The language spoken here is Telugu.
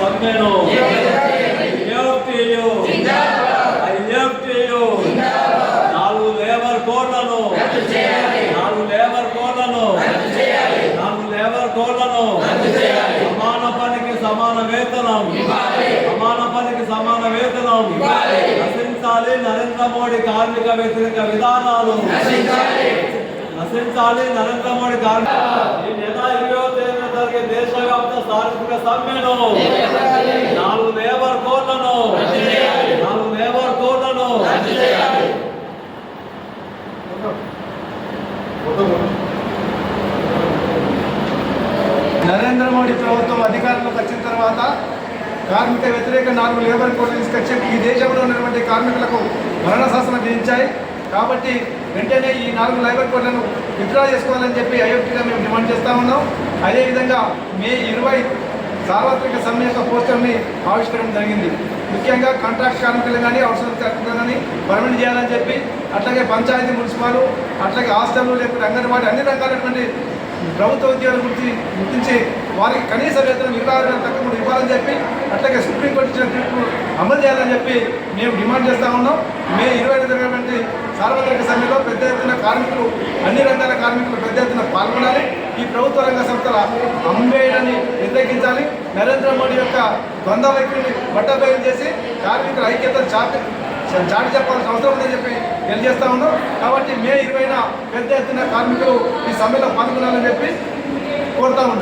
సమ్మెను Love to you. I నాలుగు లేబర్ కోడ్లను. నాలుగు లేబర్ కోడ్లను. నాలుగు లేబర్ కోడ్లను. సమాన పనికి సమాన వేతనం. సమాన పనికి సమాన వేతనం. నశించాలి నరేంద్ర మోడీ కార్మిక వ్యతిరేక విధానాలు. నశించాలి నరేంద్ర మోడీ కార్మిక ఈ నెల ఇరవై తేదీన జరిగే దేశవ్యాప్త సమ్మెను నాలుగు లేబర్ కోడ్లను. నాలుగు లేబర్ కోడ్లను. నరేంద్ర మోడీ ప్రభుత్వం అధికారంలోకి వచ్చిన తర్వాత కార్మిక వ్యతిరేక నాలుగు లేబర్ కోడ్లు తీసుకొచ్చి ఈ దేశంలో ఉన్నటువంటి కార్మికులకు మరణ శాసనం విధించాయి కాబట్టి వెంటనే ఈ నాలుగు లేబర్ కోడ్లను విత్డ్రా చేసుకోవాలని చెప్పి ఐఎఫ్టీగా మేము డిమాండ్ చేస్తా ఉన్నాం. అదేవిధంగా మే ఇరవై సార్వత్రిక సమ్మె యొక్క పోస్టర్ని ఆవిష్కరించడం జరిగింది. ముఖ్యంగా కాంట్రాక్ట్ కార్మికులు కానీ అవసరం కార్మికులు కానీ పర్మనెంట్ చేయాలని చెప్పి అట్లాగే పంచాయతీ మున్సిపాలు అట్లాగే హాస్టల్ లేకపోతే అంగన్వాడీ అన్ని రకాలైనటువంటి ప్రభుత్వ ఉద్యోగాల గురించి గుర్తించి వారికి కనీస వేతనం ఇరవై ఆరు వేల తక్కువ ఇవ్వాలని చెప్పి అట్లాగే సుప్రీంకోర్టు ఇచ్చిన తీర్పు అమలు చేయాలని చెప్పి మేము డిమాండ్ చేస్తా ఉన్నాం. మే ఇరవై ఐదు జరిగినటువంటి సార్వత్రిక సమ్మెలో పెద్ద ఎత్తున కార్మికులు అన్ని రంగాల కార్మికులు పెద్ద ఎత్తున పాల్గొనాలి. ఈ ప్రభుత్వ రంగ సంస్థల అమ్మేయడాన్ని వ్యతిరేకించాలి. నరేంద్ర మోడీ యొక్క ద్వంద్వ వైఖరిని బట్టబయలు చేసి కార్మికుల ఐక్యతను చాటి చాటి చెప్పాల్సిన అవసరం ఉందని చెప్పి తెలియజేస్తా ఉన్నాం. కాబట్టి మే ఇరవైన పెద్ద ఎత్తున కార్మికులు ఈ సమ్మెలో పాల్గొనాలని చెప్పి కోరుతా ఉన్నాం.